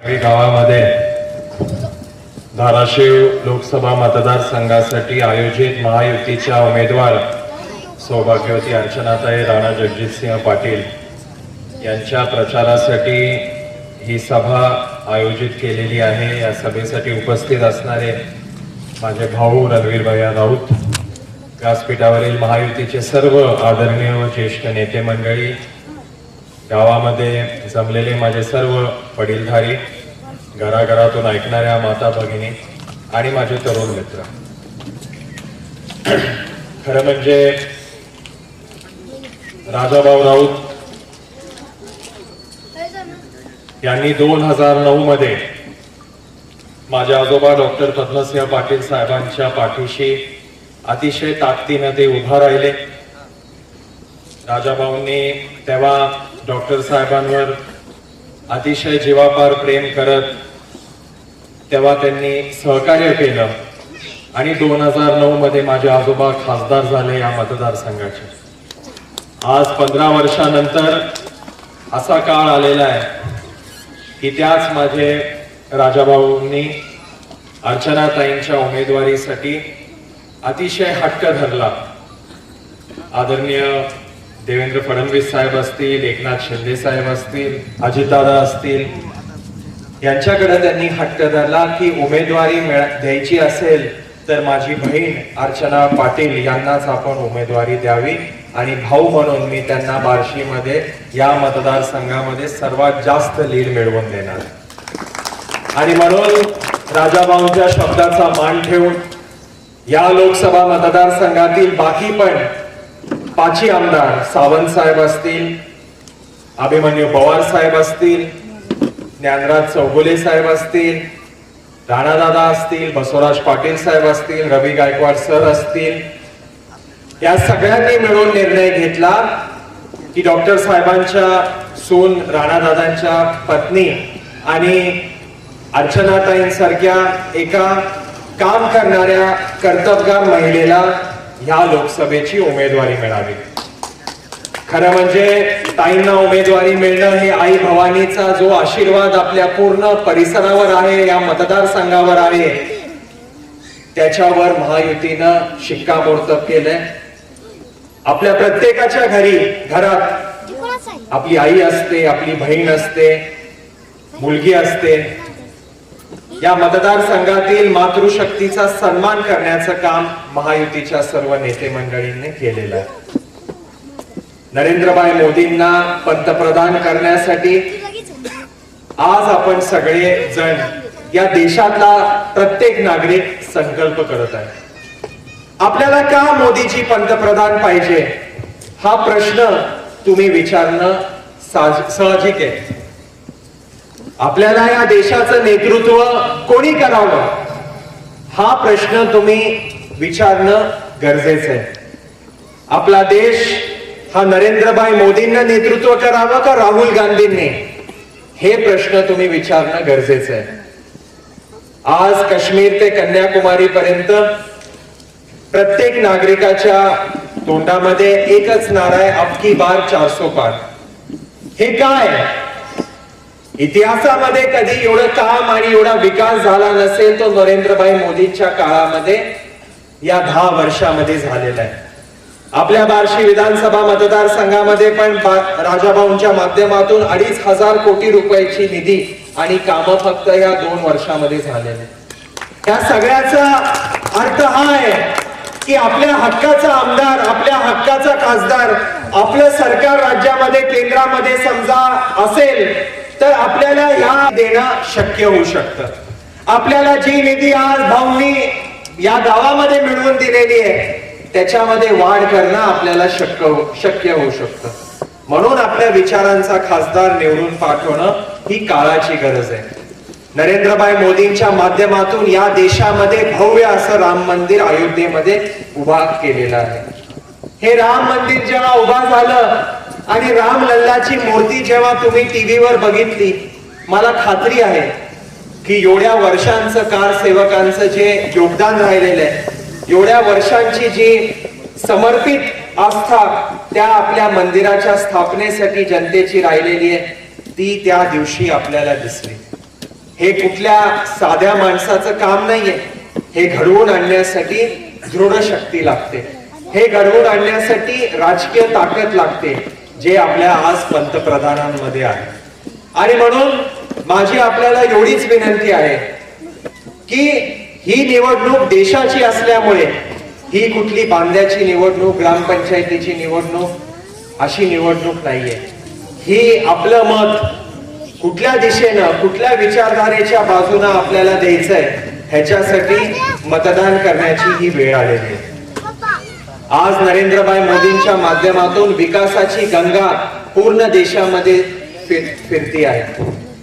काही गावामध्ये धाराशिव लोकसभा मतदारसंघासाठी आयोजित महायुतीच्या उमेदवार सौभाग्यवती अर्चनाताई राणा जगजितसिंह पाटील यांच्या प्रचारासाठी ही सभा आयोजित केलेली आहे. या सभेसाठी उपस्थित असणारे माझे भाऊ रणवीर भैया राऊत व्यासपीठावरील महायुतीचे सर्व आदरणीय ज्येष्ठ नेते मंडळी गावामध्ये जमलेले माझे सर्व वडीलधारी घराघरातून ऐकणाऱ्या माता भगिनी आणि माझे तरुण मित्र. खरं म्हणजे राजाभाऊ राऊत यांनी दोन हजार नऊ मध्ये माझे आजोबा डॉक्टर पद्मसिंह पाटील साहेबांच्या पाठीशी अतिशय ताकदीनं ते उभा राहिले. राजाभाऊंनी तेव्हा डॉक्टर साहेबांवर अतिशय जीवापार प्रेम करत तेव्हा त्यांनी सहकार्य केलं. आणि दोन हजार नऊ मध्ये माझे आजोबा खासदार झाले या मतदारसंघाचे. आज पंधरा वर्षानंतर असा काळ आलेला आहे की त्याच माझे राजाभाऊंनी अर्चनाताईंच्या उमेदवारीसाठी अतिशय हट्ट धरला. आदरणीय देवेंद्र फडणवीस साहेब असतील एकनाथ शिंदे साहेब असतील अजितदादा असतील यांच्याकडे त्यांनी हट्ट धरला की उमेदवारी द्यायची असेल तर माझी बहीण अर्चना पाटील यांनाच आपण उमेदवारी द्यावी आणि भाऊ म्हणून मी त्यांना बार्शीमध्ये या मतदारसंघामध्ये सर्वात जास्त लीड मिळवून देणार. आणि म्हणून राजाभाऊंच्या शब्दाचा मान ठेवून या लोकसभा मतदारसंघातील बाकी पण पाची आमदार सावंत साहेब असतील अभिमन्यू पवार साहेब असतील ज्ञानराज चौगुले साहेब असतील राणादादा असतील बसवराज पाटील साहेब असतील रवी गायकवाड सर असतील या सगळ्यांनी मिळून निर्णय घेतला की डॉक्टर साहेबांच्या सून राणादादांच्या पत्नी आणि अर्चनाताईंसारख्या एका काम करणाऱ्या कर्तबगार महिलेला ह्या लोकसभेची उमेदवारी मिळावी. खरं म्हणजे ताईंना उमेदवारी मिळणं हे आई भवानीचा जो आशीर्वाद आपल्या पूर्ण परिसरावर आहे या मतदारसंघावर आहे त्याच्यावर महायुतीनं शिक्कामोर्तब केलंय. आपल्या प्रत्येकाच्या घरी घरात आपली आई असते आपली बहीण असते मुलगी असते या मतदारसंघातील मातृशक्तीचा सन्मान करण्याचं काम महायुतीच्या सर्व नेते मंडळींनी केलेलं आहे. नरेंद्रभाई मोदींना पंतप्रधान करण्यासाठी आज आपण सगळे जण या देशातला प्रत्येक नागरिक संकल्प करत आहे. आपल्याला का मोदीजी पंतप्रधान पाहिजे? हा प्रश्न तुम्ही विचारणं साहजिक आहे. आपल्याला या देशाचं नेतृत्व कोणी करावं? हा प्रश्न तुम्ही विचारणं गरजेचं आहे. आपला देश हा नरेंद्रभाई मोदींना नेतृत्व करावं का राहुल गांधींनी? हे प्रश्न तुम्ही विचारणं गरजेचं आहे. आज काश्मीर ते कन्याकुमारी पर्यंत प्रत्येक नागरिकाच्या तोंडामध्ये एकच नारा आहे अबकी बार चारसो पार. हे काय? इतिहासामध्ये कधी एवढं काम आणि एवढा विकास झाला नसेल तो नरेंद्रभाई मोदींच्या काळामध्ये या दहा वर्षामध्ये झालेला आहे. आपल्या बार्शी विधानसभा मतदारसंघामध्ये पण राजाभाऊंच्या माध्यमातून अडीच हजार कोटी रुपयाची निधी आणि कामं फक्त या दोन वर्षामध्ये झालेले त्या सगळ्याचा अर्थ हा आहे की आपल्या हक्काचा आमदार आपल्या हक्काचा खासदार आपलं सरकार राज्यामध्ये केंद्रामध्ये समजा असेल तर आपल्याला ह्या देणं शक्य होऊ शकतं. आपल्याला जी निधी आज भाऊंनी या गावामध्ये मिळवून दिलेली आहे त्याच्यामध्ये वाढ करणं आपल्याला शक्य हो, शक्य होऊ शकतं. म्हणून आपल्या विचारांचा खासदार निवडून पाठवणं ही काळाची गरज आहे. नरेंद्रभाई मोदींच्या माध्यमातून या देशामध्ये भव्य असं राम मंदिर अयोध्येमध्ये उभा केलेलं आहे. हे राम मंदिर जेव्हा उभा झालं आणि राम लल्लाची मूर्ती जेव्हा तुम्ही टीव्हीवर बघितली मला खात्री आहे की एवढ्या वर्षांचं कार सेवकांचं जे योगदान राहिलेलं आहे एवढ्या वर्षांची जी समर्पित आस्था त्या आपल्या मंदिराच्या स्थापनेसाठी जनतेची राहिलेली आहे ती त्या दिवशी आपल्याला दिसली. हे कुठल्या साध्या माणसाचं काम नाहीये. हे घडवून आणण्यासाठी दृढ शक्ती लागते. हे घडवून आणण्यासाठी राजकीय ताकद लागते. जे आपल्या आज पंतप्रधानांमध्ये आहे. आणि म्हणून माझी आपल्याला एवढीच विनंती आहे की ही निवडणूक देशाची असल्यामुळे ही कुठली बांध्याची निवडणूक ग्रामपंचायतीची निवडणूक अशी निवडणूक नाहीये. ही आपलं मत कुठल्या दिशेनं कुठल्या विचारधारेच्या बाजूनं आपल्याला द्यायचंय ह्याच्यासाठी मतदान करण्याची ही वेळ आलेली आहे. आज नरेंद्रभाई मोदींच्या माध्यमातून विकासाची गंगा पूर्ण देशामध्ये फिर- फिरती आहे.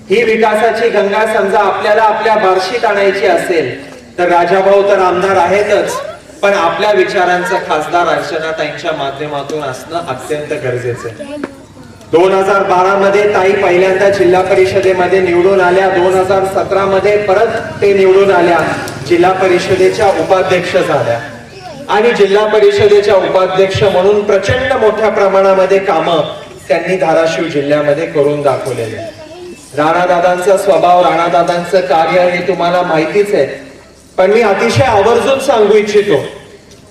ही विकासाची गंगा समजा आपल्याला आपल्या बार्शीत आणायची असेल तर राजाभाऊ तर आमदार आहेतच पण आपल्या विचारांचं खासदार अर्चनाताईंच्या माध्यमातून असणं अत्यंत गरजेचं आहे. दोन हजार बारा मध्ये ताई पहिल्यांदा जिल्हा परिषदेमध्ये निवडून आल्या दोन हजार सतरा मध्ये परत ते निवडून आल्या जिल्हा परिषदेच्या उपाध्यक्ष झाल्या. आणि जिल्हा परिषदेच्या उपाध्यक्ष म्हणून प्रचंड मोठ्या प्रमाणामध्ये कामं त्यांनी धाराशिव जिल्ह्यामध्ये करून दाखवलेले. राणादादांचा स्वभाव राणादादांचं कार्य हे तुम्हाला माहितीच आहे. पण मी अतिशय आवर्जून सांगू इच्छितो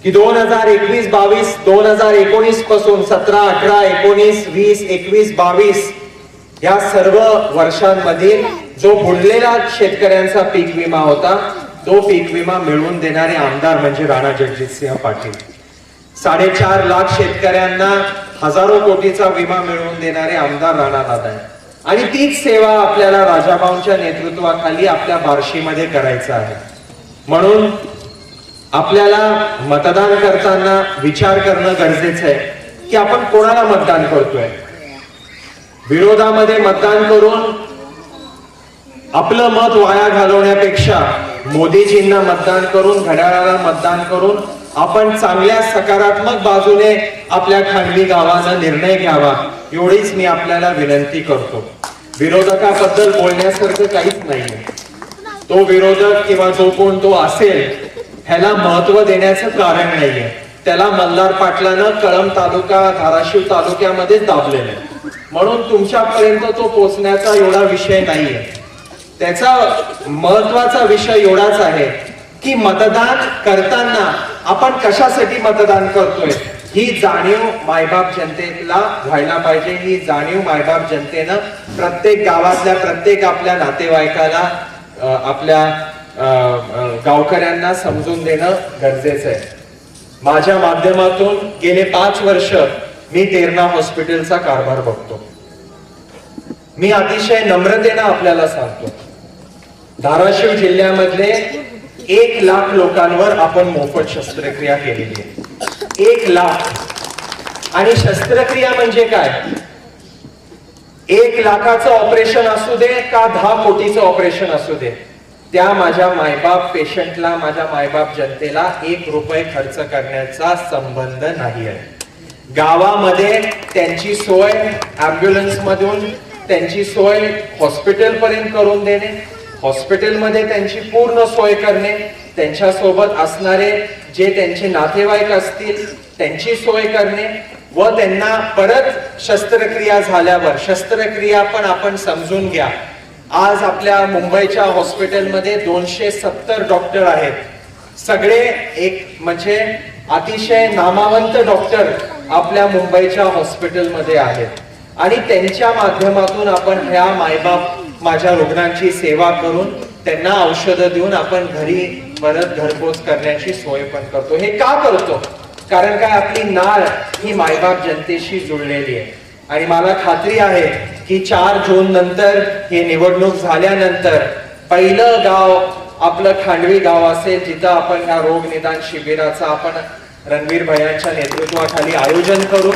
की दोन हजार एकवीस बावीस दोन हजार एकोणीसपासून सतरा अठरा एकोणीस वीस एकवीस बावीस या सर्व वर्षांमध्ये जो बुडलेला शेतकऱ्यांचा पीक विमा होता तो पीक विमा मिळवून देणारे आमदार म्हणजे राणा जगजितसिंह पाटील. साडेचार लाख शेतकऱ्यांना हजारो कोटीचा विमा मिळवून देणारे आमदार राणा दादा आणि तीच सेवा आपल्याला राजाभाऊंच्या नेतृत्वाखाली आपल्या बार्शीमध्ये करायचं आहे. म्हणून आपल्याला मतदान करताना विचार करणं गरजेचं आहे की आपण कोणाला मतदान करतोय? विरोधामध्ये मतदान करून आपलं मत वाया घालवण्यापेक्षा मोदीजींना मतदान करून घड्याळाला मतदान करून आपण चांगल्या सकारात्मक बाजूने आपल्या खांडवी गावाचा निर्णय घ्यावा एवढीच मी आपल्याला विनंती करतो. विरोधकाबद्दल बोलण्यासारखं काहीच नाहीये. तो विरोधक किंवा जो कोण तो असेल ह्याला महत्त्व देण्याचं कारण नाहीये. त्याला मल्हार पाटलानं कळम तालुका धाराशिव तालुक्यामध्येच दाबलेलं आहे. म्हणून तुमच्यापर्यंत तो पोचण्याचा एवढा विषय नाहीये. त्याचा महत्त्वाचा विषय एवढाच आहे की मतदान करताना आपण कशासाठी मतदान करतोय? ही जाणीव मायबाप जनतेला व्हायला पाहिजे. ही जाणीव मायबाप जनतेनं प्रत्येक गावातल्या प्रत्येक आपल्या नातेवाईकाला आपल्या गावकऱ्यांना समजून देणं गरजेचं आहे. माझ्या माध्यमातून गेले पाच वर्ष मी तेरणा हॉस्पिटलचा कारभार बघतो. मी अतिशय नम्रतेनं आपल्याला सांगतो. धाराशिव जिल्ह्यामधले एक लाख लोकांवर आपण मोफत शस्त्रक्रिया केलेली आहे. एक लाख. आणि शस्त्रक्रिया म्हणजे काय? एक लाखाचं ऑपरेशन असू दे का दहा कोटीचं ऑपरेशन असू दे त्या माझ्या मायबाप पेशंटला माझ्या मायबाप जनतेला एक रुपये खर्च करण्याचा संबंध नाही आहे. गावामध्ये त्यांची सोय ॲम्ब्युलन्समधून मधून त्यांची सोय हॉस्पिटल पर्यंत करून देणे हॉस्पिटलमध्ये त्यांची पूर्ण सोय करणे त्यांच्यासोबत असणारे जे त्यांचे नातेवाईक असतील त्यांची सोय करणे व त्यांना परत शस्त्रक्रिया झाल्यावर शस्त्रक्रिया पण आपण समजून घ्या. आज आपल्या मुंबईच्या हॉस्पिटलमध्ये दोनशे सत्तर डॉक्टर आहेत. सगळे एक म्हणजे अतिशय नामावंत डॉक्टर आपल्या मुंबईच्या हॉस्पिटलमध्ये आहेत. आणि त्यांच्या माध्यमातून आपण ह्या मायबाप माझ्या रुग्णांची सेवा करून त्यांना औषधं देऊन आपण घरी परत घरपोच करण्याची सोय पण करतो. हे का करतो? कारण काय आपली नाळ ही मायबाप जनतेशी जुळलेली आहे. आणि मला खात्री आहे की चार जून नंतर ही निवडणूक झाल्यानंतर पहिलं गाव आपलं खांडवी गाव असेल जिथं आपण ह्या रोग निदान शिबिराचं आपण रणवीर भयांच्या नेतृत्वाखाली आयोजन करू.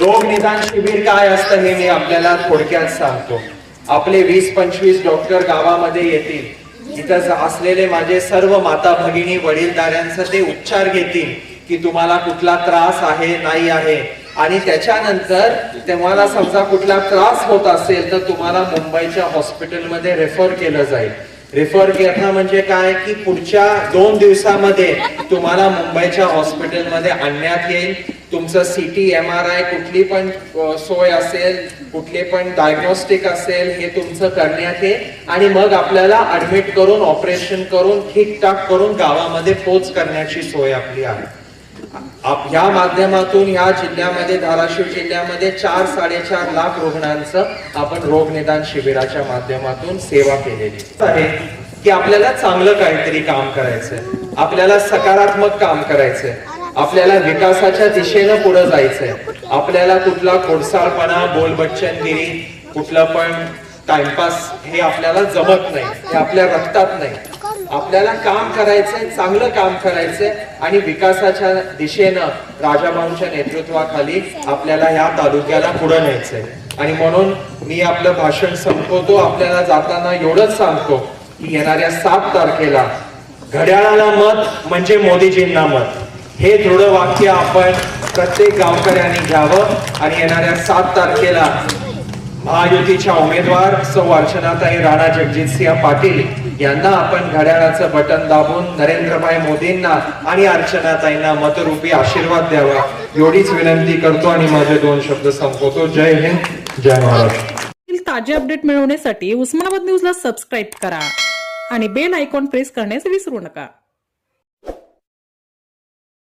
रोग निदान शिबिर काय असतं हे मी आपल्याला थोडक्यात सांगतो. आपले वीस पंचवीस डॉक्टर गावामध्ये येतील. इथं असलेले माझे सर्व माता भगिनी वडीलधाऱ्यांचं ते उपचार घेतील की तुम्हाला कुठला त्रास आहे नाही आहे. आणि त्याच्यानंतर तुम्हाला समजा कुठला त्रास होत असेल तर तुम्हाला मुंबईच्या हॉस्पिटलमध्ये रेफर केलं जाईल. रेफर करणं म्हणजे काय? की पुढच्या दोन दिवसामध्ये तुम्हाला मुंबईच्या हॉस्पिटलमध्ये आणण्यात येईल. तुमचं सीटी एम आर आय कुठली पण सोय असेल कुठले पण डायग्नोस्टिक असेल हे तुमचं करण्यात ये आणि मग आपल्याला ऍडमिट करून ऑपरेशन करून ठीकठाक करून गावामध्ये पोच करण्याची सोय आपली आहे. ह्या या माध्यमातून या जिल्ह्यामध्ये धाराशिव जिल्ह्यामध्ये चार साडेचार लाख रुग्णांचं आपण रोग निदान शिबिराच्या माध्यमातून सेवा केलेली आहे. की आपल्याला चांगलं काहीतरी काम करायचंय. आपल्याला सकारात्मक काम करायचंय. आपल्याला विकासाच्या दिशेनं पुढे जायचंय. आपल्याला कुठला खोडसाळपणा बोलबच्चनगिरी कुठलं पण टाइमपास हे आपल्याला जमत नाही हे आपल्या रक्तात नाही. आपल्याला काम करायचंय चांगलं काम करायचंय आणि विकासाच्या दिशेनं राजाभाऊंच्या नेतृत्वाखाली आपल्याला ह्या तालुक्याला पुढे न्यायचंय. आणि म्हणून मी आपलं भाषण संपवतो. आपल्याला जाताना एवढंच सांगतो की येणाऱ्या सात तारखेला घड्याळाला मत म्हणजे मोदीजींना मत. हे दृढ वाक्य आपण प्रत्येक गावकऱ्यांनी घ्यावं आणि येणाऱ्या सात तारखेला महायुतीच्या उमेदवार सौ अर्चनाताई राणा जगजितसिंह पाटील यांना आपण घड्याळाचं बटन दाबून नरेंद्रभाई मोदींना आणि अर्चनाताईंना मतरूपी आशीर्वाद द्यावा. एवढीच विनंती करतो आणि माझे दोन शब्द संपवतो. जय हिंद जय महाराष्ट्र. ताजे अपडेट मिळवण्यासाठी उस्मानाबाद न्यूजला सबस्क्राईब करा आणि बेल आयकॉन प्रेस करण्यास विसरू नका.